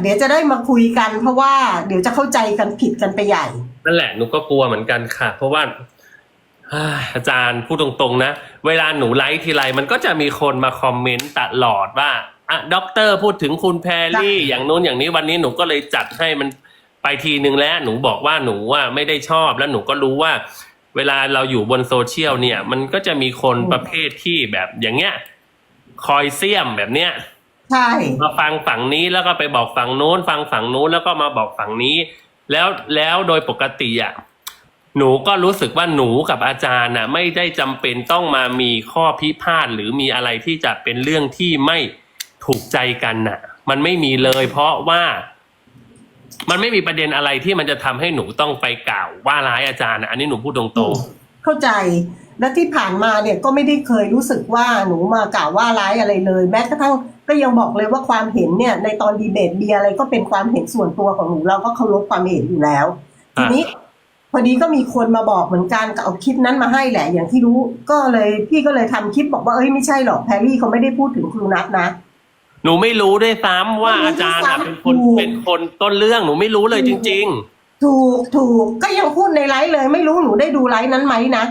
เดี๋ยวจะได้มาคุยกันเพราะว่าเดี๋ยวจะเข้าใจกันผิดกันไปใหญ่ นั่นแหละหนูก็กลัวเหมือนกันค่ะ เพราะว่าอ่าอาจารย์พูดตรงๆนะ เวลาหนูไลฟ์ทีไรมันก็จะมีคนมาคอมเมนต์ตลอดว่าอะด็อกเตอร์พูดถึงคุณแพรรี่ อย่างนู้นอย่างนี้วันนี้หนูก็เลยจัดให้มันไปทีนึงแล้ว หนูบอกว่าหนูว่าไม่ได้ชอบแล้วหนูก็รู้ว่า เวลาเราอยู่บนโซเชียลเนี่ย มันก็จะมีคนอืมประเภทที่แบบอย่างเงี้ย คอยเสี่ยมแบบเนี้ย ใช่มาฟังฝั่งนี้แล้วก็ไปบอกฝั่งโน้น ฟังฝั่งโน้นแล้วก็มาบอกฝั่งนี้ แล้วแล้วโดยปกติอะหนูก็รู้สึกว่าหนูกับอาจารย์น่ะ ไม่ได้จำเป็นต้องมามีข้อพิพาทหรือมีอะไรที่จะเป็นเรื่องที่ไม่ถูกใจกันน่ะ มันไม่มีเลย เพราะว่า มันไม่มีประเด็นอะไรที่มันจะทำให้หนูต้องไปกล่าวว่าร้ายอาจารย์น่ะอันนี้หนูพูดตรงเข้าใจ และที่ผ่านมาเนี่ยก็ไม่ได้เคยรู้สึกว่าหนูมากล่าวว่าร้ายอะไรเลย แม้กระทั่งก็ยังบอกเลยว่าความเห็นเนี่ยในตอนดีเบตเบียร์อะไรก็เป็นความเห็นส่วนตัวของหนูเราก็เคารพความเห็นอยู่แล้วทีนี้พอดีก็มีคนมาบอกเหมือนกันก็เอาคลิปนั้นมาให้แหละ อย่างที่รู้ก็เลยพี่ก็เลยทำคลิปบอกว่าเอ้ยไม่ใช่หรอกแพรรี่เขาไม่ได้พูดถึงครูนัทนะๆหนูไม่รู้ด้วยซ้ำว่าไม่รู้อาจารย์น่ะด้วยซ้ำเป็นคนถูกเป็นคนต้นเรื่องหนูไม่รู้เลยจริง ๆ ถูกถูกก็ยังพูดในไลฟ์เลย ไม่รู้หนูได้ดูไลฟ์นั้นไหมนะ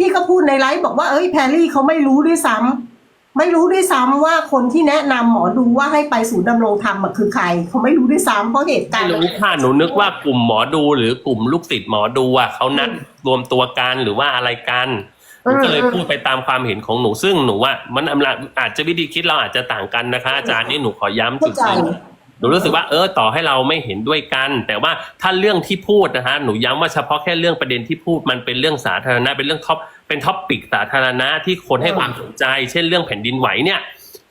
พี่ก็พูดในไลฟ์บอกว่าเอ้ยแพรรี่เขาไม่รู้ด้วยซ้ำไม่รู้ด้วยซ้ำว่าคนที่แนะนำหมอดูว่าให้ไปศูนย์ดำรงธรรมอะคือใครเขาไม่รู้ด้วยซ้ำเพราะเหตุการไม่ณ์รู้ค่ะหนูนึกว่ากลุ่มหมอดูหรือกลุ่มลูกศิษย์หมอดูอะเขานัดรวมตัวกันหรือว่าอะไรกันหนูก็เลยพูดไปตามความเห็นของหนูซึ่งหนูว่า มันอาจจะวิธีคิดเราอาจจะต่างกันนะคะ อาจารย์นี่หนูขอย้ำเข้าจุดใจนี้ หนูรู้สึกว่าเออต่อให้เราไม่เห็นด้วยกัน แต่ว่าถ้าเรื่องที่พูดนะฮะหนูย้ำว่าเฉพาะแค่เรื่องประเด็นที่พูดมันเป็นเรื่องสาธารณะเป็นเรื่องท็อปเป็นท็อปปิกสาธารณะที่คนให้ความสนใจ เช่นเรื่องแผ่นดินไหวเนี่ย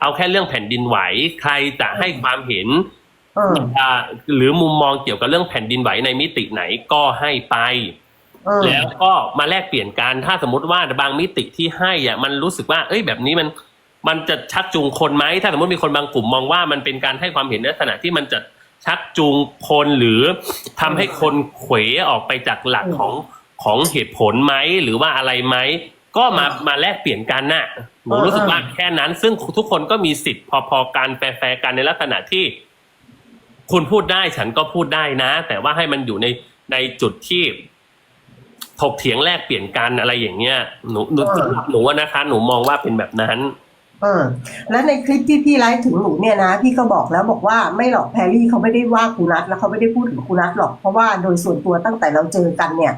เอาแค่เรื่องแผ่นดินไหว ใครจะให้ความเห็นเอออ่าหรือมุมมองเกี่ยวกับเรื่องแผ่นดินไหวในมิติไหนก็ให้ไปเออแล้วก็มาแลกเปลี่ยนกันถ้าสมมติว่าบางมิติที่ให้อะมันรู้สึกว่า เอ้ยแบบนี้มัน มันจะชักจูงคนไหมถ้าสมมติมีคนบางกลุ่มมองว่ามันเป็นการให้ความเห็นในลักษณะที่มันจะชักจูงคนหรือทำให้คนเขวออกไปจากหลักของของเหตุผลไหมหรือว่าอะไรไหมก็มามาแลกเปลี่ยนกันน่ะหนูรู้สึกว่าแค่นั้น ซึ่งทุกคนก็มีสิทธิ์พอๆกันแฟร์ๆกันในลักษณะที่ คุณพูดได้ฉันก็พูดได้นะ แต่ว่าให้มันอยู่ในในจุดที่ถกเถียงแลกเปลี่ยนกันอะไรอย่างเงี้ยหนูหนูหนูว่านะคะ หนูมองว่าเป็นแบบนั้น เออแล้วในคลิปที่พี่ไลฟ์ถึงหนูเนี่ยนะพี่ก็บอกแล้วบอกว่าไม่หรอกแพรรี่เขาไม่ได้ว่าครูนัทแล้วเขาไม่ได้พูดถึงครูนัทหรอกเพราะว่าโดยส่วนตัวตั้งแต่เราเจอกันเนี่ย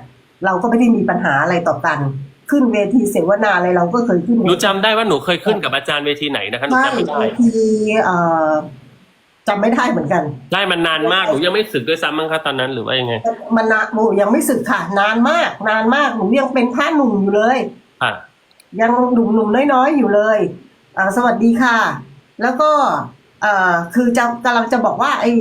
เราก็ไม่ได้มีปัญหาอะไรต่อกัน ขึ้นเวทีเสวนาอะไรเราก็เคยขึ้นหนูจำได้ว่าหนูเคยขึ้นกับอาจารย์เวทีไหนนะคะหนูใช่จำไม่ได้เวทีเอ่อจำไม่ได้เหมือนกัน ได้มันนานมากหนูยังไม่สึกด้วยซ้ำมั้งคะตอนนั้นหรือว่ายังไงมันนะหนูยังไม่สึกค่ะ นานมาก นานมากหนูยังเป็นท่าหนุ่มอยู่เลยค่ะยังหนุ่มหนุ่มๆน้อยๆอยู่เลยอ่า สวัสดีค่ะ แล้วก็เอ่อคือจะกำลังจะบอกว่าไอ้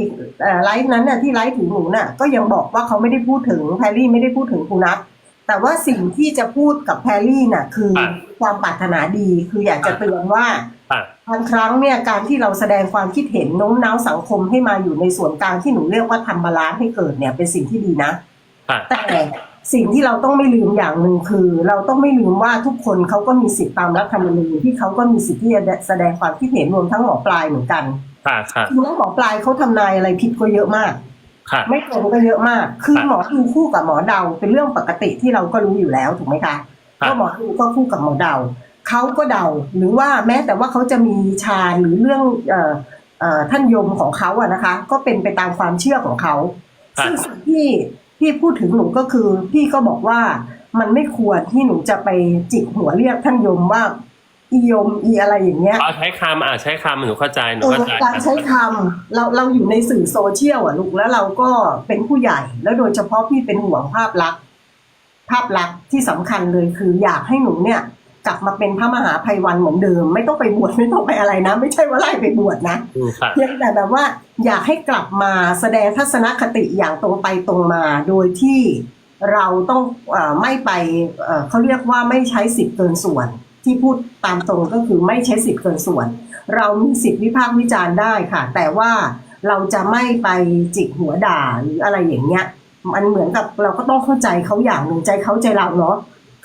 เอ่อไลฟ์นั้นน่ะที่ไลฟ์ถึงหนูน่ะก็ยังบอกว่าเขาไม่ได้พูดถึงแพรรี่ไม่ได้พูดถึงครูนัทแต่ว่าสิ่งที่จะพูดกับแพรรี่น่ะ คืออะความปรารถนาดีคืออยากจะเตือนว่าค่ะบางครั้งเนี่ยการที่เราแสดงความคิดเห็นโน้มน้าวสังคมให้มาอยู่ในส่วนกลางที่หนูเรียกว่าทำบาลานซ์ให้เกิดเนี่ยเป็นสิ่งที่ดีนะค่ะแต่ สิ่งที่เราต้องไม่ลืมอย่างหนึ่งคือ เราต้องไม่ลืมว่าทุกคนเขาก็มีสิทธิตามรัฐธรรมนูญที่เขาก็มีสิทธิ์ที่จะแสดงความคิดเห็นรวมทั้งหมอปลายเหมือนกันค่ะค่ะจริงแล้วหมอปลายเขาทำนายอะไรผิดก็เยอะมากค่ะไม่ตรงก็เยอะมาก คือครับหมอดูคู่กับหมอเดาเป็นเรื่องปกติที่เราก็รู้อยู่แล้วถูกไหมคะครับว่าหมอดูก็คู่กับหมอเดาเขาก็เดาหรือว่าแม้แต่ว่าเขาจะมีฌานหรือเรื่องเอ่อเอ่อท่านยมของเขาอะนะคะ ก็เป็นไปตามความเชื่อของเขาครับซึ่งสิ่งที่ พี่พูดถึงหนูก็คือ พี่ก็บอกว่ามันไม่ควรที่หนูจะไปจิกหัวเรียกท่านยมว่าอียมอีอะไรอย่างเงี้ยเอาใช้คำอ่าใช้คำหนูเข้าใจหนูเออเข้าใจการใช้คำเราเราอยู่ในสื่อโซเชียลอะลูกแล้วเราก็เป็นผู้ใหญ่ แล้วโดยเฉพาะพี่เป็นห่วงภาพลักษณ์ภาพลักษณ์ที่สำคัญเลยคืออยากให้หนูเนี่ย กลับมาเป็นพระมหาภัยวันเหมือนเดิม ไม่ต้องไปบวชไม่ต้องไปอะไรนะ ไม่ใช่ว่าไล่ไปบวชนะอืมค่ะเพียงแต่แบบว่าอยากให้กลับมาแสดงทัศนคติอย่างตรงไปตรงมาโดยที่เราต้องเออไม่ไปเอ่อเขาเรียกว่าไม่ใช้สิทธิ์เกินส่วน ที่พูดตามตรงก็คือไม่ใช้สิทธิ์เกินส่วน เรามีสิทธิ์วิพากษ์วิจารณ์ได้ค่ะ แต่ว่าเราจะไม่ไปจิกหัวด่าหรืออะไรอย่างเงี้ย มันเหมือนกับเราก็ต้องเข้าใจเขาอย่างหนึ่งใจเขาใจเราเนาะ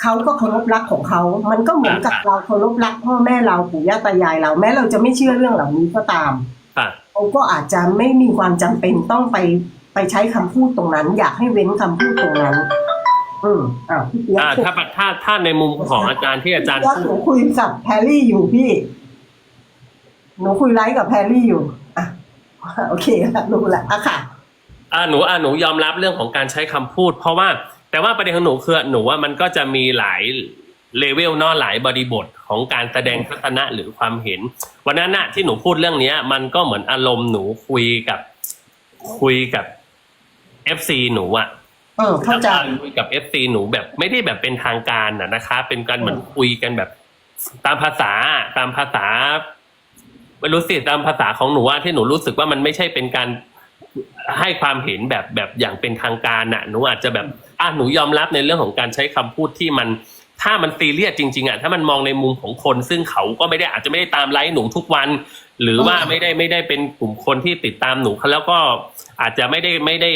เขาก็เคารพรักของเขา มันก็เหมือนกับเราเคารพรักพ่อแม่เราปู่ย่าตายายเรา แม้เราจะไม่เชื่อเรื่องเหล่านี้ก็ตามค่ะเขาก็อาจจะไม่มีความจำเป็นต้องไปไปใช้คำพูดตรงนั้น อยากให้เว้นคำพูดตรงนั้น อืมอ่าพี่เปียกอ่าถ้าถ้าถ้าในมุมของอาจารย์ที่อาจารย์พี่เปี๊กหนูคุยกับแพรรี่อยู่พี่หนูคุยไลฟ์กับแพรรี่อยู่อะโอเคละรู้ละอะค่ะอ่าหนูอ่าหนูยอมรับเรื่องของการใช้คำพูด เพราะว่า แต่ว่าประเด็นของหนูคือหนูว่ามันก็จะมีหลายเลเวลเนอะหลายบริบทของการแสดงทัศนะหรือความเห็น วันนั้นน่ะที่หนูพูดเรื่องเนี้ย มันก็เหมือนอารมณ์หนูคุยกับคุยกับเอฟซีหนูอะเออเข้าใจคุยกับเอฟซีหนูแบบไม่ได้แบบเป็นทางการน่ะนะคะ เป็นการเหมือนคุยกันแบบ ตามภาษาตามภาษาไม่รู้สิตามภาษาของหนูว่าที่หนูรู้สึกว่ามันไม่ใช่เป็นการให้ความเห็นแบบแบบอย่างเป็นทางการน่ะหนูอาจจะแบบ อะหนูยอมรับในเรื่องของการใช้คำพูดที่มัน ถ้ามันซีเรียสจริง ๆอะถ้ามันมองในมุมของคนซึ่งเขาก็ไม่ได้อาจจะไม่ได้ตามไลฟ์หนูทุกวัน หรือว่าอืมไม่ได้ไม่ได้เป็นกลุ่มคนที่ติดตามหนูแล้วก็อาจจะไม่ได้ไม่ได้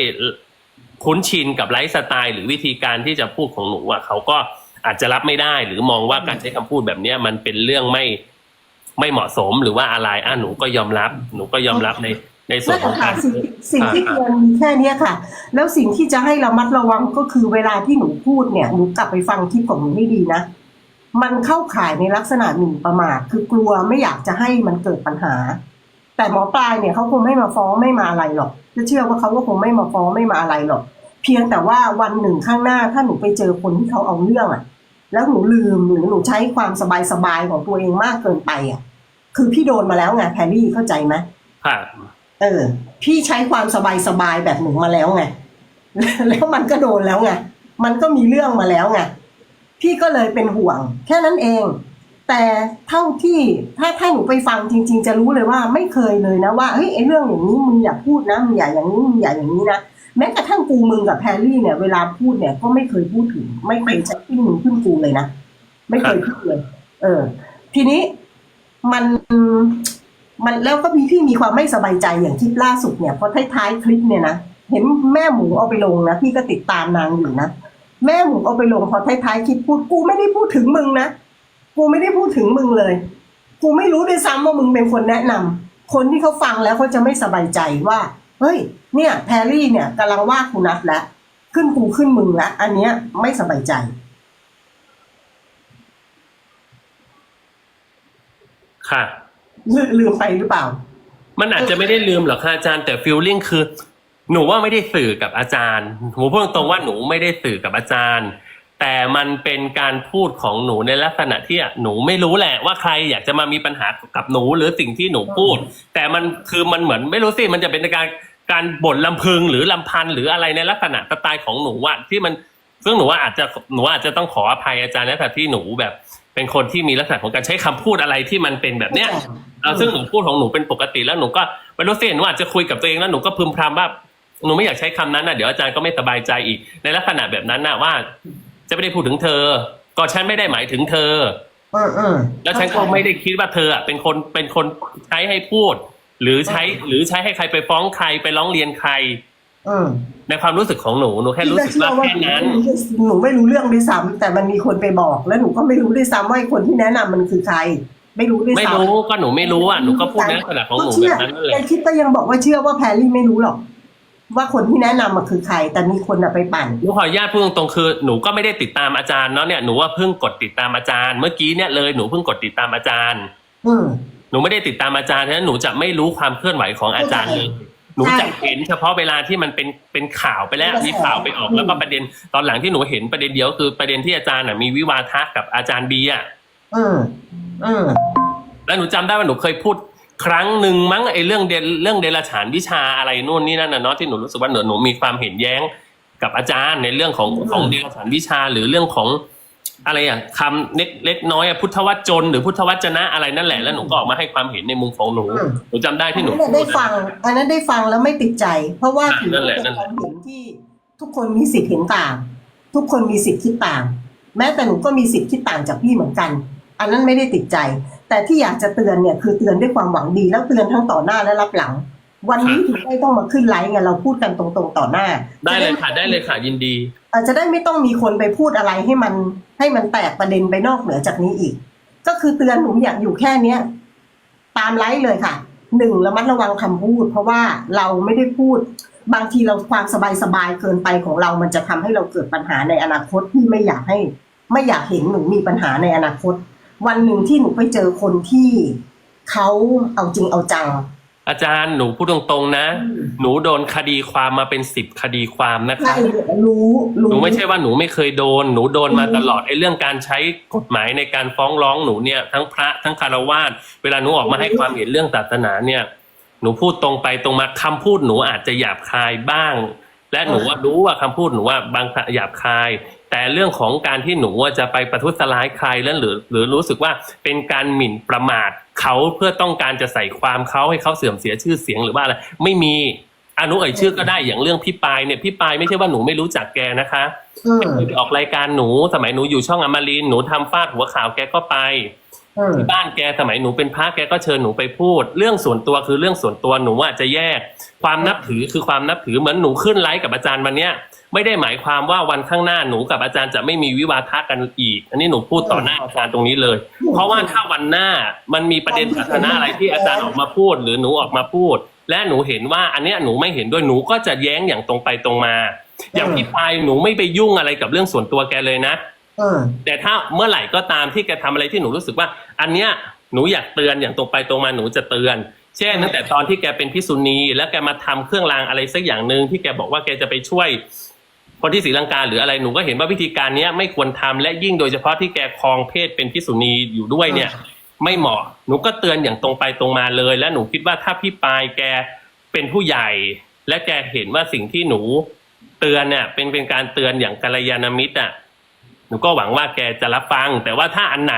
คุ้นชินกับไลฟ์สไตล์หรือวิธีการที่จะพูดของหนูอะเขาก็อาจจะรับไม่ได้ หรือมองว่าการใช้คำพูดแบบเนี้ยมันเป็นเรื่องไม่ไม่เหมาะสมหรือว่าอะไรอะหนูก็ยอมรับ หนูก็ยอมรับใน ในส่วนนั่นของแหละกาค่ะรสิ่งสิ่งที่เตือนมีแค่เนี้ยค่ะ แล้วสิ่งที่จะให้ระมัดระวังก็คือเวลาที่หนูพูดเนี่ยหนูกลับไปฟังคลิปของหนูให้ดีนะมันเข้าข่ายในลักษณะหมิ่นประมาทคือกลัวไม่อยากจะให้มันเกิดปัญหา แต่หมอปลายเนี่ยเขาคงไม่มาฟ้องไม่มาอะไรหรอกจะเชื่อว่าเขาก็คงไม่มาฟ้องไม่มาอะไรหรอก เพียงแต่ว่าวันหนึ่งข้างหน้าถ้าหนูไปเจอคนที่เขาเอาเรื่องอะแล้วหนูลืมหรือหนูใช้ความสบายๆของตัวเองมากเกินไปอะคือพี่โดนมาแล้วไงแพรรี่เข้าใจไหมค่ะ เออ พี่ใช้ความสบายสบายแบบหนูมาแล้วไงแล้วมันก็โดนแล้วไงมันก็มีเรื่องมาแล้วไงพี่ก็เลยเป็นห่วง แค่นั้นเอง แต่เท่าที่ถ้าถ้าหนูไปฟังจริง ๆ จะรู้เลยว่าไม่เคยเลยนะว่าเฮ้ยไอ้เรื่องอย่างนี้มึงอย่าพูดนะมึงอย่าอย่างนี้มึงอย่าอย่างนี้นะแม้กระทั่งกูมึงกับแพรรี่เนี่ยเวลาพูดเนี่ยก็ไม่เคยพูดถึง ไม่เคยใช้ขึ้นมึงขึ้นกูเลยนะไม่เคยพูดเลย เออ ทีนี้มัน มันแล้วก็มีพี่มีความไม่สบายใจอย่างคลิปล่าสุดเนี่ยเพราะท้ายๆคลิปเนี่ยนะเห็นแม่หมูเอาไปลงนะพี่ก็ติดตามนางอยู่นะแม่หมูเอาไปลงพอท้ายๆคลิปพูดกูไม่ได้พูดถึงมึงนะกูไม่ได้พูดถึงมึงเลย กูไม่รู้ด้วยซ้ำว่ามึงเป็นคนแนะนำคนที่เขาฟังแล้วเขาจะไม่สบายใจว่าเฮ้ย เนี่ยแพรรี่เนี่ยกำลังว่ากูนัดแล้วขึ้นกูขึ้นมึงแล้วอันเนี้ยไม่สบายใจค่ะ ลืลืมไปหรือเปล่า มันอาจจะไม่ได้ลืมหรอกค่ะอาจารย์แต่ฟีลลิ่งคือ หนูว่าไม่ได้สื่อกับอาจารย์หนูพูดตรงๆว่าหนูไม่ได้สื่อกับอาจารย์ แต่มันเป็นการพูดของหนูในลักษณะที่หนูไม่รู้แหละว่าใครอยากจะมามีปัญหากับหนูหรือสิ่งที่หนูพูด แต่มันคือมันเหมือนไม่รู้สิมันจะเป็นการการบ่นลำพึงหรือลำพันหรืออะไรในลักษณะสไตล์ของหนูว่าที่มันซึ่งหนูว่าอาจจะหนูอาจจะต้องขออภัยอาจารย์นะแต่ที่หนูแบบ เป็นคนที่มีลักษณะของการใช้คำพูดอะไรที่มันเป็นแบบเนี้ย เอาซึ่งหนูพูดของหนูเป็นปกติแล้วหนูก็ไม่รู้สิหนูอาจจะคุยกับตัวเองแล้วหนูก็พึมพำว่าหนูไม่อยากใช้คำนั้นนะเดี๋ยวอาจารย์ก็ไม่สบายใจอีก ในลักษณะแบบนั้นนะว่า จะไม่ได้พูดถึงเธอ ก็ฉันไม่ได้หมายถึงเธอเออเออแล้วฉันก็ไม่ได้คิดว่าเธออะเป็นคนเป็นคนใช้ให้พูด หรือใช้หรือใช้ให้ใครไปฟ้องใครไปร้องเรียนใครเออในความรู้สึกของหนูหนูแค่รู้สึกว่าแค่นั้นหนูไม่รู้เรื่องด้วยซ้ำแต่มันมีคนไปบอก แล้วหนูก็ไม่รู้ด้วยซ้ำว่าไอ้คนที่แนะนำมันคือใคร ไม่รู้ด้วยซ้ำไม่รู้ก็หนูไม่รู้อะหนูก็พูดในลักษณะของหนูแบบนั้นนั่นแหในละคลิปก็ยังบอกว่าเชื่อว่าแพรรี่ไม่รู้หรอก ว่าคนที่แนะนำมันคือใคร แต่มีคนอะไปปั่น หนูขออนุญาตพูดตรงๆคือหนูก็ไม่ได้ติดตามอาจารย์เนาะเนี่ยหนูว่าเพิ่งกดติดตามอาจารย์ เมื่อกี้เนี่ยเลยหนูเพิ่งกดติดตามอาจารย์ อืม หนูไม่ได้ติดตามอาจารย์ฉะนั้นหนูจะไม่รู้ความเคลื่อนไหวของอาจารย์เลยหนูจะเห็นเฉพาะเวลาที่มันเป็นเป็นข่าวไปแล้วใช่มีข่าวไปออกอืมแล้วก็ประเด็น ตอนหลังที่หนูเห็นประเด็นเดียวคือประเด็นที่อาจารย์น่ะมีวิวาทะกับอาจารย์เบีย ร์อืมอืมแล้วหนูจำได้ว่าหนูเคยพูดครั้งหนึ่งมั้งไอ้เรื่องเดลเรื่องเดลฉานวิชาอะไรนู่นนี่นั่นนะเนาะที่หนูรู้สึกว่าหนูหนูมีความเห็นแย้งกับอาจารย์ในเรื่องของอืมของเดลฉานวิชาหรือเรื่องของอะไรอะคำเล็กเล็กน้อยอะพุทธวจน หรือพุทธวจนะอะไรนั่นแหละแล้วหนูก็ออกมาให้ความเห็นในมุมของหนูหนูจำได้ที่หนูอันนั้นพูได้ดฟันะ ง อันนั้นได้ฟังแล้วไม่ติดใจ เพราะว่าอะถือนั่นแหว่าละ เป็นนั่นแหละความเห็นที่ทุกคนมีสิทธิ์เห็นต่าง ทุกคนมีสิทธิ์คิดต่าง แม้แต่หนูก็มีสิทธิ์คิดต่างจากพี่เหมือนกัน อันนั้นไม่ได้ติดใจ แต่ที่อยากจะเตือนเนี่ยคือเตือนด้วยความหวังดีแล้วเตือนทั้งต่อหน้าและรับหลัง วันนี้ถึงได้ต้องมาขึ้นไลฟ์ไงเราพูดกันตรงๆต่อหน้า ได้เลยค่ะได้เลยค่ะยินดีอาจจะได้ไม่ต้องมีคนไปพูดอะไรให้มันให้มันแตกประเด็นไปนอกเหนือจากนี้อีก ก็คือเตือนหนูอยากอยู่แค่เนี้ยตามไลฟ์เลยค่ะหนึ่งระมัดระวังคำพูด เพราะว่าเราไม่ได้พูด บางทีเราความสบายสบายๆเกินไปของเรา มันจะทำให้เราเกิดปัญหาในอนาคตที่ไม่อยากให้ ไม่อยากเห็นหนูมีปัญหาในอนาคต วันหนึ่งที่หนูไปเจอคนที่เขาเอาจริงเอาจัง อาจารย์หนูพูดตรงๆนะ หนูโดนคดีความมาเป็นสิบคดีความนะคะ ใช่รู้รู้หนูไม่ใช่ว่าหนูไม่เคยโดน หนูโดนมาตลอดไอ้เรื่องการใช้กฎหมายในการฟ้องร้องหนูเนี่ยทั้งพระทั้งคารวาสเวลาหนูออกมาให้ความเห็นเรื่องศาสนาเนี่ย หนูพูดตรงไปตรงมาคำพูดหนูอาจจะหยาบคายบ้าง และหนูว่ารู้ว่าคำพูดหนูว่าบางครั้งหยาบคาย แต่เรื่องของการที่หนูว่าจะไปประทุษร้ายใครแล้วหรือ หรือรู้สึกว่าเป็นการหมิ่นประมาทเขาเพื่อต้องการจะใส่ความเขาให้เขาเสื่อมเสียชื่อเสียงหรือว่าอะไรไม่มีอนุเอ่ยชื่อก็ได้อย่างเรื่องพี่ปายเนี่ยพี่ปายไม่ใช่ว่าหนูไม่รู้จักแกนะคะอืมไปออกรายการหนูสมัยหนูอยู่ช่องอมรินทร์หนูทำฟาดหัวข่าวแกก็ไปอืม ที่บ้านแกสมัยหนูเป็นพระแกก็เชิญหนูไปพูด เรื่องส่วนตัวคือเรื่องส่วนตัวหนูอาจจะแยก ความนับถือคือความนับถือเหมือนหนูขึ้นไลฟ์กับอาจารย์วันเนี้ยไม่ได้หมายความว่าวันข้างหน้าหนูกับอาจารย์จะไม่มีวิวาทะกันอีก อันนี้หนูพูดต่อหน้าอาจารย์ตรงนี้เลย เพราะว่าถ้าวันหน้ามันมีประเด็นสาธารณะอะไรที่อาจารย์ออกมาพูด หรือหนูออกมาพูด และหนูเห็นว่าอันเนี้ยหนูไม่เห็นด้วยหนูก็จะแย้งอย่างตรงไปตรงมา อย่างพี่ปายหนูไม่ไปยุ่งอะไรกับเรื่องส่วนตัวแกเลยนะ แต่ถ้าเมื่อไหร่ก็ตามที่แกทำอะไรที่หนูรู้สึกว่า อันเนี้ยหนูอยากเตือนอย่างตรงไปตรงมาหนูจะเตือน เช่นตั้งแต่ตอนที่แกเป็นพิษุณี แล้วแกมาทำเครื่องรางอะไรสักอย่างหนึ่งที่แกบอกว่าแกจะไปช่วยคนที่ศรีลังกาหรืออะไรหนูก็เห็นว่าวิธีการเนี้ยไม่ควรทำและยิ่งโดยเฉพาะที่แกครองเพศเป็นพิษษุณีอยู่ด้วยเนี่ย ไม่เหมาะหนูก็เตือนอย่างตรงไปตรงมาเลย และหนูคิดว่าถ้าพี่ปายแกเป็นผู้ใหญ่ และแกเห็นว่าสิ่งที่หนูเตือนเนี่ยเป็นเป็นการเตือนอย่างกัลยาณมิตรอะ หนูก็หวังว่าแกจะรับฟัง แต่ว่าถ้าอันไหน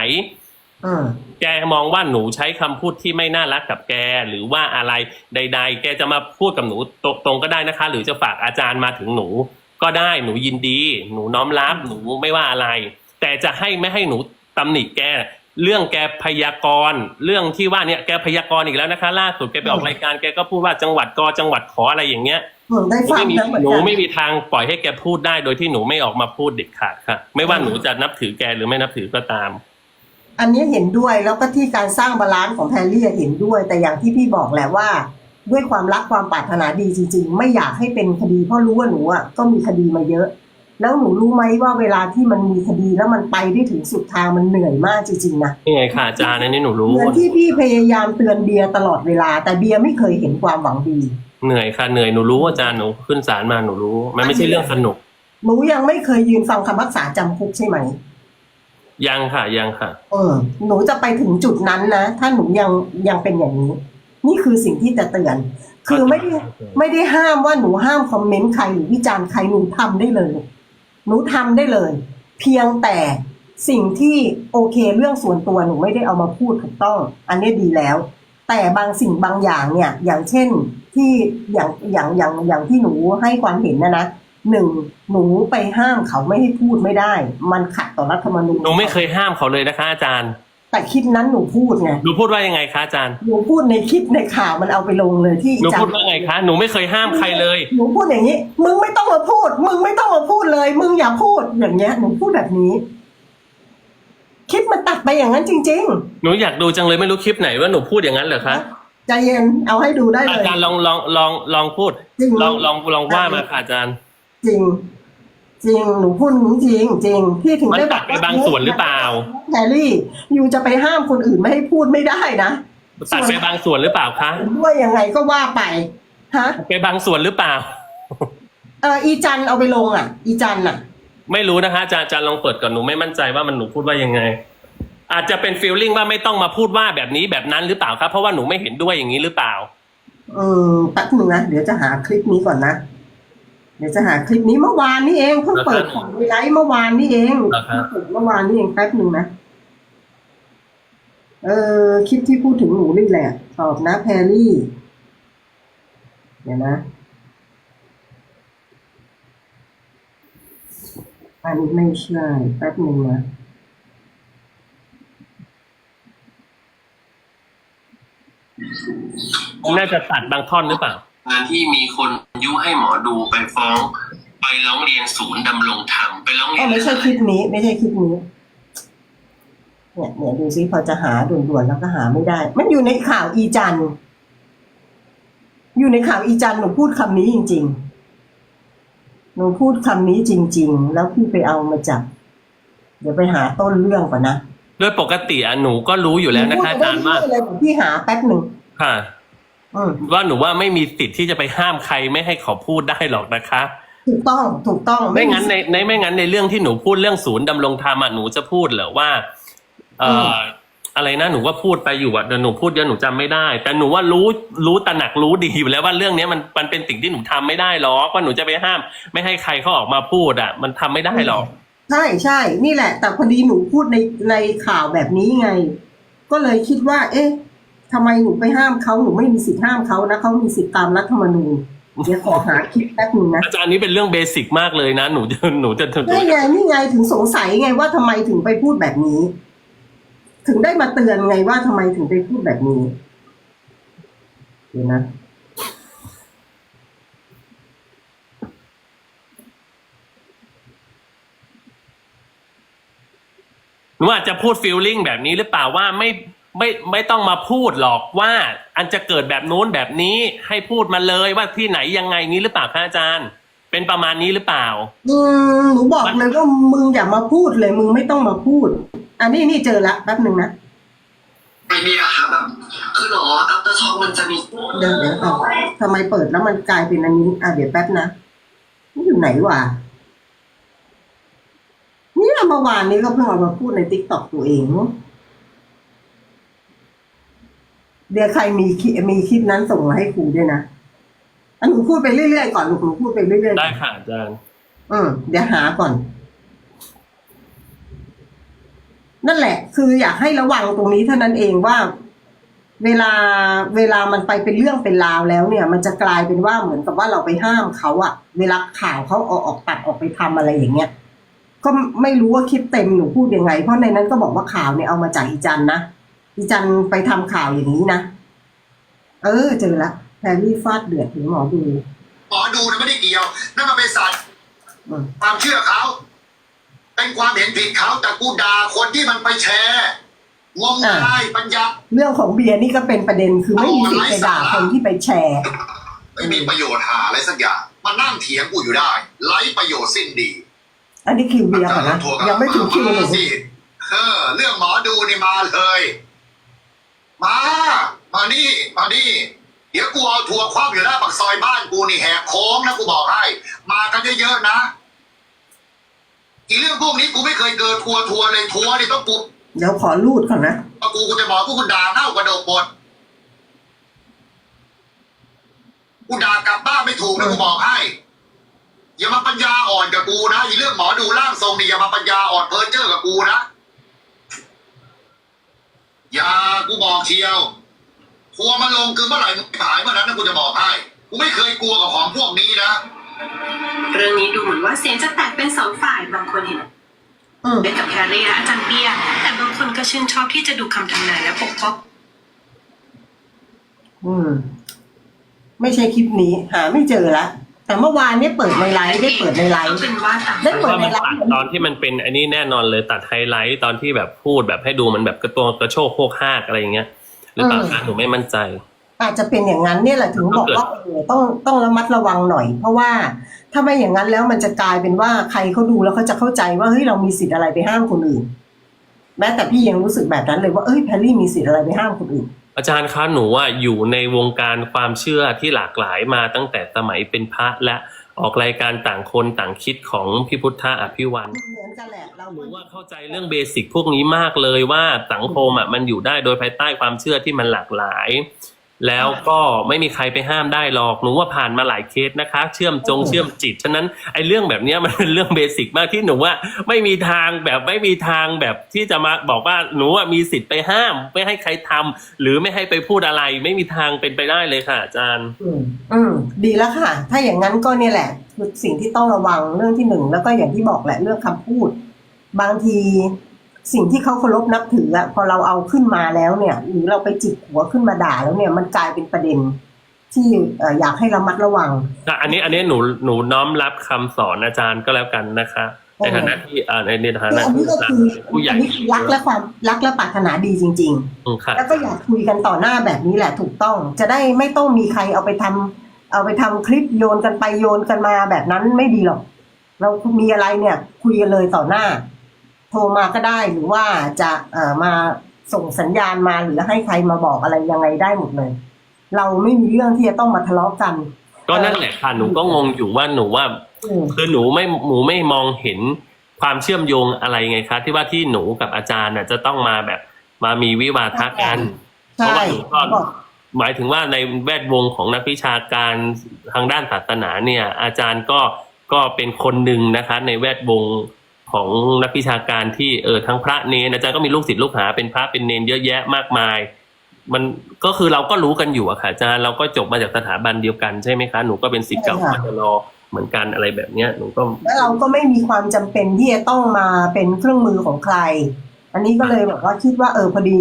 อืมแกมองว่าหนูใช้คำพูดที่ไม่น่ารักกับแก หรือว่าอะไรใด ๆ แกจะมาพูดกับหนูตรงๆก็ได้นะคะ หรือจะฝากอาจารย์มาถึงหนู ก็ได้หนูยินดี หนูน้อมรับหนูไม่ว่าอะไร แต่จะให้ไม่ให้หนูตำหนิแก เรื่องแกพยากรณ์เรื่องที่ว่าเนี่ยแกพยากรณ์อีกแล้วนะคะ ล่าสุดแกไปออกรายการแกก็พูดว่าจังหวัดกอจังหวัดขออะไรอย่างเงี้ยอืมได้หนูฟังไม่มีนะเหมือนหนูกันไม่มีทางปล่อยให้แกพูดได้โดยที่หนูไม่ออกมาพูดเด็ดขาดค่ะ ไม่ว่าหนูจะนับถือแกหรือไม่นับถือก็ตาม อันนี้เห็นด้วยแล้วก็ที่การสร้างบาลานซ์ของแพรรี่เห็นด้วย แต่อย่างที่พี่บอกแหละว่า ด้วยความรักความปรารถนาดีจริง ๆ ไม่อยากให้เป็นคดีเพราะรู้ว่าหนูอะก็มีคดีมาเยอะ แล้วหนูรู้ไหมว่าเวลาที่มันมีคดีแล้วมันไปได้ถึงสุดทางมันเหนื่อยมากจริงๆนะนี่ไงค่ะอาจารย์อันนี้หนูรู้เหมือนที่พี่พยายามเตือนเบียร์ตลอดเวลา แต่เบียร์ไม่เคยเห็นความหวังดี เหนื่อยค่ะเหนื่อยหนูรู้อาจารย์หนูขึ้นศาลมาหนูรู้ มันไม่ใช่เรื่องสนุกหนูยังไม่เคยยืนฟังคำพิพักษาจำคุกใช่ไหมยังค่ะยังค่ะ เออ หนูจะไปถึงจุดนั้นนะ ถ้าหนูยังยังเป็นอย่างนี้ นี่คือสิ่งที่จะเตือน คือไม่ได้ไม่ได้ห้ามว่าหนูห้ามคอมเมนต์ใครหรือวิจารณ์ใครหนูทำได้เลย หนูทำได้เลย เพียงแต่สิ่งที่โอเคเรื่องส่วนตัวหนูไม่ได้เอามาพูดถูกต้อง อันนี้ดีแล้ว แต่บางสิ่งบางอย่างเนี่ย อย่างเช่นที่อย่างอย่างอย่างอย่างที่หนูให้ความเห็นนะนะหนึ่งหนูไปห้ามเขาไม่ให้พูดไม่ได้ มันขัดต่อรัฐธรรมนูญหนูไม่เคยห้ามเขาเลยนะคะอาจารย์ แต่คลิปนั้นหนูพูดไงหนูพูดว่ายังไงคะอาจารย์หนูพูดในคลิปในข่าวมันเอาไปลงเลยที่หนูจัพูดว่าไงคะหนูไม่เคยห้ามใครเลย หนูพูดอย่างนี้ มึงไม่ต้องมาพูด มึงไม่ต้องมาพูดเลย มึงอย่าพูดอย่างเงี้ยหนูพูดแบบนี้ คลิปมันตัดไปอย่างนั้นจริงหนูอยากดูจังเลยไม่รู้คลิปไหนว่าหนูพูดอย่างนั้นเหรอคะๆใจเย็นเอาให้ดูได้เลอายจารย์ลองลองลองลองพูดจริงลองลองลองว่ามาค่ะอาจารย์ จริง จริงหนูพูดจริงจริงจริงพี่ถึงมันได้ตัดไปบางส่วนหรือเปล่าแฮร์รี่ยูจะไปห้ามคนอื่นไม่ให้พูดไม่ได้นะตัดไปบางส่วนหรือเปล่าคะด้วยยังไงก็ว่าไปฮะไปบางส่วนหรือเปล่า เอออีจันเอาไปลงอะ อีจันอะ ไม่รู้นะคะอาจารย์อาจารย์ลองเปิดก่อนหนูไม่มั่นใจว่ามันหนูพูดว่ายังไง อาจจะเป็นฟีลลิ่งว่าไม่ต้องมาพูดว่าแบบนี้แบบนั้นหรือเปล่าครับ เพราะว่าหนูไม่เห็นด้วยอย่างนี้หรือเปล่า เออแป๊บหนึ่งนะเดี๋ยวจะหาคลิปนี้ก่อนนะ เดี๋ยวจะหาคลิปนี้เมื่อวานนี้เองเพิ่งเปิดของไวไลฟ์เมื่อวานนี้เองเหรอครับเพิ่งเปิดเมื่อวานนี้เองแป๊บหนึ่งนะเออคลิปที่พูดถึงหนูนี่แหละตอบนะแพรรี่เดี๋ยวนะอันนี้ไม่ใช่แป๊บหนึ่งนะน่าจะตัดบางท่อนหรือเปล่า งานที่มีคนยุให้หมอดูไปฟ้อง ไปร้องเรียนศูนย์ดำรงธรรมไปร้องเรีอ๋ยอนไม่ใช่คลิปนี้ ไม่ใช่คลิปนี้เนี่ยเนี่ยดูซิพอจะหาด่วนๆแล้วก็หาไม่ได้ มันอยู่ในข่าวอีจันทร์อยู่ในข่าวอีจันหนูพูดคำนี้จริง ๆ หนูพูดคำนี้จริง ๆ แล้วพี่ไปเอามาจากเดี๋ยวไปหาต้นเรื่องก่อนนะโดยปกติอะหนูก็รู้อยู่แล้วนะคะอาจารย์ว่าหนูพูดไปเรื่อยๆเลยเดี๋ยวพี่หาแป๊บหนึ่งค่ะอืม ว่าหนูว่าไม่มีสิทธิ์ที่จะไปห้ามใครไม่ให้เขาพูดได้หรอกนะคะ ถูกต้องถูกต้องไม่งั้นในในไม่งั้นในเรื่องที่หนูพูดเรื่องศูนย์ดำรงธรรมอะหนูจะพูดเหรอว่า เอ่อออะไรนะหนูก็พูดไปอยู่อะแต่หนูพูดเยอะหนูจำไม่ได้ แต่หนูว่ารู้รู้ตระหนักรู้ดีอยู่แล้วว่าเรื่องเนี้ยมันมันเป็นสิ่งที่หนูทำไม่ได้หรอกว่าหนูจะไปห้าม ไม่ให้ใครเขาออกมาพูดอะมันทำไม่ได้หรอกใช่ใช่นี่แหละ แต่พอดีหนูพูดในในข่าวแบบนี้ไง ก็เลยคิดว่า เอ๊ะ ทำไมหนูไปห้ามเขาหนูไม่มีสิทธิ์ห้ามเขานะเขามีสิทธิ์ตามรัฐธรรมนูญเดี๋ยวขอหาคลิปแป๊บหนึงนะอาจารย์นี้เป็นเรื่องเบสิกมากเลยนะ หนูจะหนูจะหนูนี่ไงนี่ไงถึงสงสัยไงว่าทำไมถึงไปพูดแบบนี้ ถึงได้มาเตือนไงว่าทำไมถึงไปพูดแบบนี้เดี๋ยวนะหนูอาจจะพูดฟีลลิ่งแบบนี้หรือเปล่าว่าไม่ ไม่ไม่ต้องมาพูดหรอกว่าอันจะเกิดแบบนู้นแบบนี้ให้พูดมาเลยว่าที่ไหนยังไงนี้หรือเปล่าคะอาจารย์ เป็นประมาณนี้หรือเปล่า อืมหนูบอกเลยว่ามึงอย่ามาพูดเลยมึงไม่ต้องมาพูด อันนี้นี่เจอละแป๊บหนึ่งนะไม่มีอะครับแบบคือหรออัปเตอร์ช็อกมันจะมีเดี๋ยวเดี๋ยวเอาทำไมเปิดแล้วมันกลายเป็นอันนี้อะเดี๋ยวแป๊บนะนี่อยู่ไหนวะเนี่ยเมื่อวานนี้ก็เพิ่งเอามาพูดในติ๊กต็อกตัวเองเดี๋ยวใครมีคลิปมีคลิปนั้นส่งมาให้ครูด้วยนะอันหนูพูดไปเรื่อยๆก่อนลูกหนูพูดไปเรื่อยๆได้ค่ะอาจารย์อืมเดี๋ยวหาก่อน นั่นแหละ คืออยากให้ระวังตรงนี้เท่านั้นเองว่า เวลาเวลามันไปเป็นเรื่องเป็นราวแล้วเนี่ย มันจะกลายเป็นว่าเหมือนกับว่าเราไปห้ามเขาอะเวลาข่าวเขาเอาออกตัดออกไปทำอะไรอย่างเงี้ยก็ไม่รู้ว่าคลิปเต็มหนูพูดยังไง เพราะในนั้นก็บอกว่าข่าวเนี่ยเอามาจากอีจันนะ อีจันไปทำข่าวอย่างนี้นะ เออ เจอละแพรรี่ฟาดเดือดถึงหมอดูหมอดูนะไม่ได้เกี่ยวนั่นมันเป็นสัตว์อืมความเชื่อเขาเป็นความเห็นผิดเขาแต่กูด่าคนที่มันไปแชร์งมงายปัญญาเรื่องของเบียร์นี่ก็เป็นประเด็นคือไม่มีสิทธิ์ไปด่าคนที่ไปแชร์ไม่มีประโยชน์หาอะไรสักอย่างมานั่งเถียงกูอยู่ได้ไร้ประโยชน์สิ้นดี อันนี้คิวเบียร์ก่อนนะทัวร์กับยังไม่ถึงคิวหนูสิเออ เรื่องหมอดูนี่มาเลย มา มานี่ มานี่ เดี๋ยวกูเอาทัวร์คว่ำอยู่หน้าปากซอยบ้านกูนี่แหกโค้งนะกูบอกให้ มากันเยอะๆนะ อีเรื่องพวกนี้กูไม่เคยเกิดทัวร์ทัวร์เลยทัวร์นี่ต้องกูเดี๋ยวขอรูดก่อนนะพอกูกูจะบอกกูกูด่าเน่ากระโดกบดกูด่ากลับบ้านไม่ถูกนะกูบอกให้อย่ามาปัญญาอ่อนกับกูนะอีเรื่องหมอดูร่างทรงนี่อย่ามาปัญญาอ่อนเพ้อเจ้อกับกูนะ อย่ากูบอกเชียวทัวร์มาลงคือเมื่อไหร่มึงหายเมื่อนั้นนะกูจะบอกให้กูไม่เคยกลัวกับของพวกนี้นะ เรื่องนี้ดูเหมือนว่าเสียงจะแตกเป็นสองฝ่ายบางคนเห็นอืมด้วยกับแพรรี่และอาจารย์เปียแต่บางคนก็ชื่นชอบที่จะดูคำทำนายและปกป้องอืม ไม่ใช่คลิปนี้ หาไม่เจอละ แต่เมื่อวานเนี่ยเปิดในไลฟ์ได้เปิดในไลก็ฟ์เป็นว่าตามได้เปิดว่ามันตัดตอนที่มันเป็นอันนี้แน่นอนเลยตัดไฮไลท์ตอนที่แบบพูดแบบให้ดูมันแบบกระตัวกระโชกโคกหากอะไรอย่างเงี้ยหรือเปล่าคะหนูไม่มั่นใจ อาจจะเป็นอย่างนั้นเนี่ยแหละถึงบอกว่าเออต้องต้องระมัดระวังหน่อย เพราะว่าถ้าไม่อย่างนั้นแล้วมันจะกลายเป็นว่าใครเขาดูแล้วเขาจะเข้าใจว่าเฮ้ยเรามีสิทธิ์อะไรไปห้ามคนอื่น แม้แต่พี่ยังรู้สึกแบบนั้นเลยว่าเอ้ยแพรรี่มีสิทธิ์อะไรไปห้ามคนอื่น อาจารย์คะหนูว่าอยู่ในวงการความเชื่อที่หลากหลายมาตั้งแต่สมัยเป็นพระและออกรายการต่างคนต่างคิดของพี่พุทธะอภิวันเหมือนกันแหละเราหนูว่าเข้าใจเรื่องเบสิกพวกนี้มากเลยว่าสังคมอะมันอยู่ได้โดยภายใต้ความเชื่อที่มันหลากหลาย แล้วก็ไม่มีใครไปห้ามได้หรอกหนูว่าผ่านมาหลายเคสนะคะ เชื่อมจงเชื่อมจิตฉะนั้นไอ้เรื่องแบบเนี้ยมันเป็นเรื่องเบสิกมากที่หนูว่า ไม่มีทางแบบไม่มีทางแบบที่จะมาบอกว่าหนูอะมีสิทธิ์ไปห้าม ไม่ให้ใครทำหรือไม่ให้ไปพูดอะไร ไม่มีทางเป็นไปได้เลยค่ะ อาจารย์ อืมอืมดีแล้วค่ะ ถ้าอย่างนั้นก็เนี่ยแหละคือสิ่งที่ต้องระวังเรื่องที่หนึ่งแล้วก็อย่างที่บอกแหละเรื่องคำพูด บางที สิ่งที่เขาเคารพนับถืออะพอเราเอาขึ้นมาแล้วเนี่ย หรือเราไปจิกหัวขึ้นมาด่าแล้วเนี่ยมันกลายเป็นประเด็นที่เอ่ออยากให้ระมัดระวังอะอันนี้อันนี้หนูหนูน้อมรับคำสอนอาจารย์ก็แล้วกันนะคะในฐานะที่อ่าในในฐาคือนะอันนี้ก็คือผู้ใหญ่อันนี้รักและความรักและปรารถนาดีจริงๆอืมค่ะแล้วก็อยากคุยกันต่อหน้าแบบนี้แหละถูกต้อง จะได้ไม่ต้องมีใครเอาไปทำเอาไปทำคลิปโยนกันไปโยนกันมาแบบนั้นไม่ดีหรอก เรามีอะไรเนี่ย คุยกันเลยต่อหน้า โทรมาก็ได้หรือว่าจะเอ่อมาส่งสัญญาณมาหรือให้ใครมาบอกอะไรยังไงได้หมดเลย เราไม่มีเรื่องที่จะต้องมาทะเลาะกัน ก็นั่นแหละค่ะหนูก็งงอยู่ว่าหนูว่าอืมคือหนูไม่หนูไม่มองเห็นความเชื่อมโยงอะไรไงคะ ที่ว่าที่หนูกับอาจารย์น่ะจะต้องมาแบบมามีวิวาทะกันเพใช่ราะว่าหนูก็บอกหมายถึงว่าในแวดวงของนักวิชาการทางด้านศาสนาเนี่ย อาจารย์ก็ก็เป็นคนหนึ่งนะคะ ในแวดวง ของนักวิชาการที่เออทั้งพระเนนอาจารย์ก็มีลูกศิษย์ลูกหาเป็นพระเป็นเนนเยอะแยะมากมาย มันก็คือเราก็รู้กันอยู่อะค่ะอาจารย์เราก็จบมาจากสถาบันเดียวกันใช่ไหมคะหนูก็เป็นศิษย์เก่ามค่ะจรเหมือนกันอะไรแบบเนี้ยหนูก็แล้วเราก็ไม่มีความจำเป็นที่จะต้องมาเป็นเครื่องมือของใคร อันนี้ก็เลยแบบว่าคิดว่าเออพอดี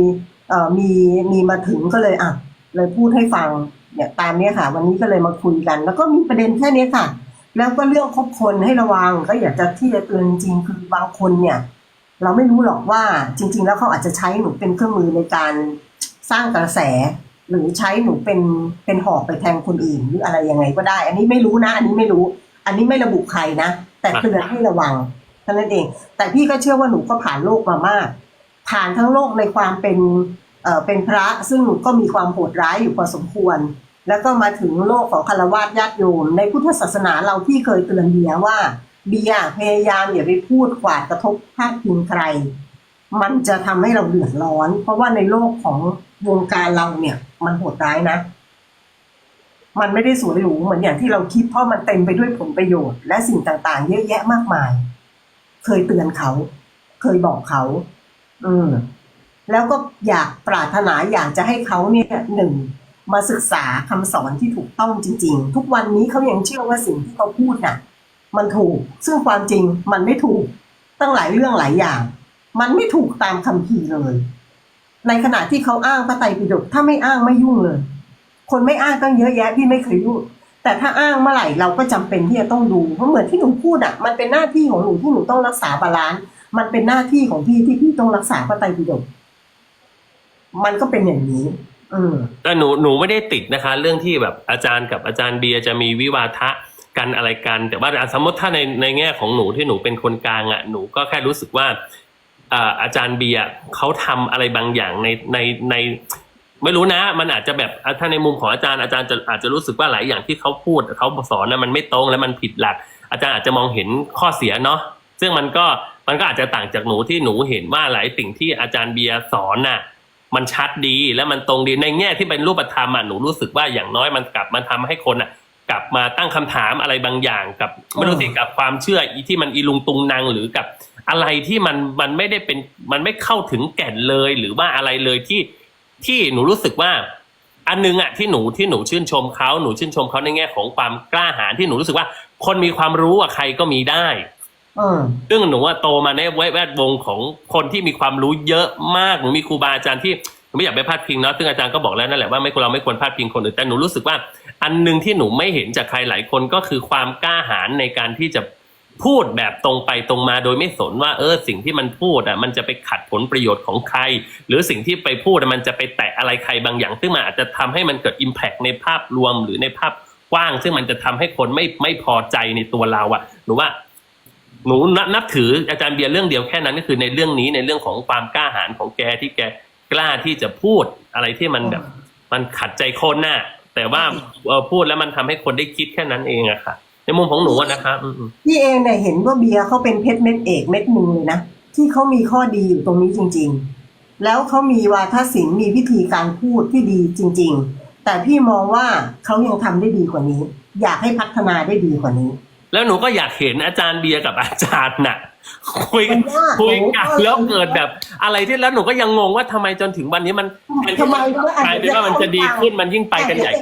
เออมีมีมาถึงก็เลยอะเลยพูดให้ฟังเนี่ยตามเนี้ยค่ะ วันนี้ก็เลยมาคุยกัน แล้วก็มีประเด็นแค่นี้ค่ะ แล้วก็เรื่องคบคนให้ระวังก็อยากจะที่จะเตือนจริงคือบางคนเนี่ย เราไม่รู้หรอกว่าจริง ๆ แล้วเขาอาจจะใช้หนูเป็นเครื่องมือในการสร้างกระแส หรือใช้หนูเป็นเป็นหอกไปแทงคนอื่นหรืออะไรยังไงก็ได้ อันนี้ไม่รู้นะ อันนี้ไม่รู้ อันนี้ไม่ระบุใครนะแต่เตือนให้ระวังเท่านั้นเอง แต่พี่ก็เชื่อว่าหนูก็ผ่านโลกมามาก ผ่านทั้งโลกในความเป็นเอ่อเป็นพระซึ่งก็มีความโหดร้ายอยู่พอสมควร แล้วก็มาถึงโลกของคารวะญาติโยม ในพุทธศาสนาเราที่เคยเตือนเบียว่าเบียพยายามอย่าไปพูดขวาดกระทบพาดพิงใคร มันจะทำให้เราเดือดร้อน เพราะว่าในโลกของวงการเราเนี่ย มันโหดร้ายนะ มันไม่ได้สวยหรูเหมือนอย่างที่เราคิดเพราะมันเต็มไปด้วยผลประโยชน์และสิ่งต่างๆ เยอะแยะมากมาย เคยเตือนเขา เคยบอกเขา อืมแล้วก็อยากปรารถนาอยากจะให้เขาเนี่ยหนึ่ง มาศึกษาคำสอนที่ถูกต้องจริง ๆ ทุกวันนี้เขายังเชื่อว่าสิ่งที่เขาพูดน่ะ มันถูก ซึ่งความจริงมันไม่ถูก ตั้งหลายเรื่องหลายอย่าง มันไม่ถูกตามคำพีร์เลย ในขณะที่เขาอ้างพระไตรปิฎกถ้าไม่อ้างไม่ยุ่งเลย คนไม่อ้างตั้งเยอะแยะพี่ไม่เคยยุ่งแต่ถ้าอ้างเมื่อไหร่เราก็จำเป็นที่จะต้องดูเพราะเหมือนที่หนูพูดอะ มันเป็นหน้าที่ของหนูที่หนูต้องรักษาบาลานซ์มันเป็นหน้าที่ของพี่ที่พี่ต้องรักษาพระไตรปิฎกมันก็เป็นอย่างนี้ อืมแต่หนูหนูไม่ได้ติดนะคะ เรื่องที่แบบอาจารย์กับอาจารย์เบียร์จะมีวิวาทะกันอะไรกัน แต่ว่าสมมติถ้าในในแง่ของหนูที่หนูเป็นคนกลางอะหนูก็แค่รู้สึกว่าอ่าอาจารย์เบียร์เขาทำอะไรบางอย่างในในใน ไม่รู้นะ มันอาจจะแบบอะถ้าในมุมของอาจารย์อาจารย์จะอาจจะรู้สึกว่าหลายอย่างที่เขาพูดเขาสอนนะมันไม่ตรงและมันผิดหลัก อาจารย์อาจจะมองเห็นข้อเสียเนาะซึ่งมันก็มันก็อาจจะต่างจากหนูที่หนูเห็นว่าหลายสิ่งที่อาจารย์เบียร์สอนน่ะ มันชัดดีและมันตรงดีในแง่ที่เป็นรูปธรรมอะหนูรู้สึกว่าอย่างน้อยมันกลับมาทำให้คนอะ กลับมาตั้งคำถามอะไรบางอย่างกับไม่รู้สิกับความเชื่ออีที่มันอีลุงตุงนางหรือกับอะไรที่มันมันไม่ได้เป็นมันไม่เข้าถึงแก่นเลย หรือว่าอะไรเลยที่ที่หนูรู้สึกว่า อันนึงอะที่หนูที่หนูชื่นชมเขาหนูชื่นชมเขาในแง่ของความกล้าหาญที่หนูรู้สึกว่า คนมีความรู้อะใครก็มีได้อืม ซึ่งหนูว่าโตมาในแวดวงของคนที่มีความรู้เยอะมากหนูมีครูบาอาจารย์ที่หนูไม่อยากไปพาดพิงเนาะซึ่งอาจารย์ก็บอกแล้วนั่นแหละว่าไม่ควรเราไม่ควรพาดพิงคนอื่นแต่หนูรู้สึกว่า อันหนึ่งที่หนูไม่เห็นจากใครหลายคนก็คือความกล้าหาญในการที่จะพูดแบบตรงไปตรงมาโดยไม่สนว่าเออสิ่งที่มันพูดอะมันจะไปขัดผลประโยชน์ของใคร หรือสิ่งที่ไปพูดมันจะไปแตะอะไรใครบางอย่าง ซึ่งมันอาจจะทำให้มันเกิดอิมแพกในภาพรวมหรือในภาพกว้าง ซึ่งมันจะทำให้คนไม่ไม่พอใจในตัวเราอะหนูว่า หนูนับนับถืออาจารย์เบียร์เรื่องเดียวแค่นั้นก็คือในเรื่องนี้ในเรื่องของความกล้าหาญของแกที่แกกล้าที่จะพูดอะไรที่มันแบบ มันขัดใจคนน่ะ แต่ว่าเอ่อพูดแล้วมันทำให้คนได้คิดแค่นั้นเองอะค่ะ ในมุมของหนูอะนะคะอืมพี่เองเนี่ยเห็นว่าเบียร์เขาเป็นเพชรเม็ดเอกเม็ดหนึ่งเลยนะที่เขามีข้อดีอยู่ตรงนี้จริง ๆ แล้วเขามีวาทศิลป์มีวิธีการพูดที่ดีจริง ๆ แต่พี่มองว่าเขายังทำได้ดีกว่านี้ อยากให้พัฒนาได้ดีกว่านี้ๆ แล้วหนูก็อยากเห็นอาจารย์เบียร์กับอาจารย์น่ะ คุยกันมันยากคุยกันหนูก็แล้วเกิดแบบ อะไรที่แล้วหนูก็ยังงงว่าทำไมจนถึงวันนี้มันทำไมวะ กลายเป็นว่ามันจะดีขึ้นมันยิ่งไปกันใหญ่